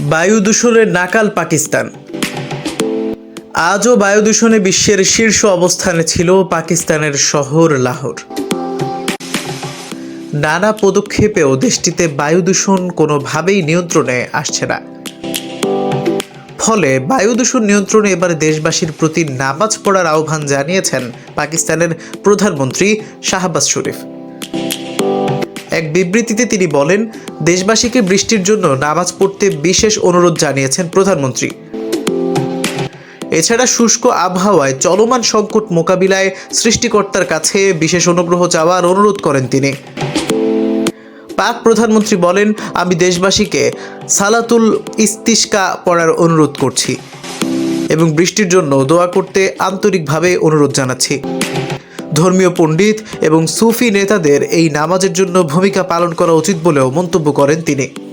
বায়ু দূষণের নাকাল পাকিস্তান। আজও বায়ু দূষণে বিশ্বের শীর্ষ অবস্থানে ছিল পাকিস্তানের শহর লাহোর। নানা পদক্ষেপেও দেশটিতে বায়ু দূষণ কোনোভাবেই নিয়ন্ত্রণে আসছে না। ফলে বায়ু দূষণ নিয়ন্ত্রণে এবার দেশবাসীর প্রতি নামাজ পড়ার আহ্বান জানিয়েছেন পাকিস্তানের প্রধানমন্ত্রী শাহবাজ শরীফ। এক বিবৃতিতে তিনি বলেন, দেশবাসীকে বৃষ্টির জন্য নামাজ পড়তে বিশেষ অনুরোধ জানিয়েছেন প্রধানমন্ত্রী। এছাড়া শুষ্ক আবহাওয়ায় চলমান সংকট মোকাবিলায় সৃষ্টিকর্তার কাছে বিশেষ অনুগ্রহ চাওয়ার অনুরোধ করেন তিনি। পাক প্রধানমন্ত্রী বলেন, আমি দেশবাসীকে সালাতুল ইস্তিস্কা পড়ার অনুরোধ করছি এবং বৃষ্টির জন্য দোয়া করতে আন্তরিকভাবে অনুরোধ জানাচ্ছি। ধর্মীয় পণ্ডিত এবং সুফি নেতাদের এই নামাজের জন্য ভূমিকা পালন করা উচিত বলেও মন্তব্য করেন তিনি।